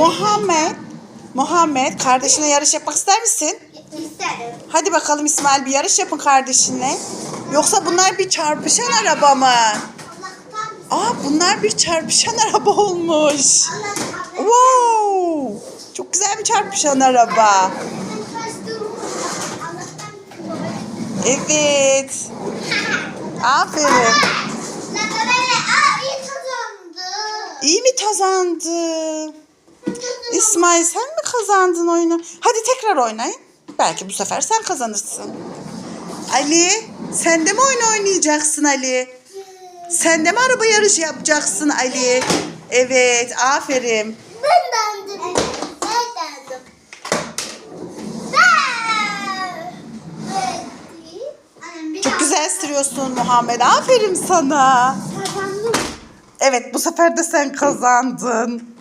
Muhammed, Muhammed kardeşine yarış yapmak ister misin? İsterim. Hadi bakalım İsmail bir yarış yapın kardeşine. Yoksa bunlar bir çarpışan araba mı? Aa bunlar bir çarpışan araba olmuş. Wow! Çok güzel bir çarpışan araba. Evet. Aferin. İyi mi kazandı? İsmail sen mi kazandın oyunu? Hadi tekrar oynayın. Belki bu sefer sen kazanırsın. Ali sen de mi oyun oynayacaksın Ali? Sen de mi araba yarışı yapacaksın Ali? Evet aferin. Ben dendim. Ben dendim. Ben. Çok güzel sürüyorsun Muhammed. Aferin sana. Kazandım. Evet bu sefer de sen kazandın.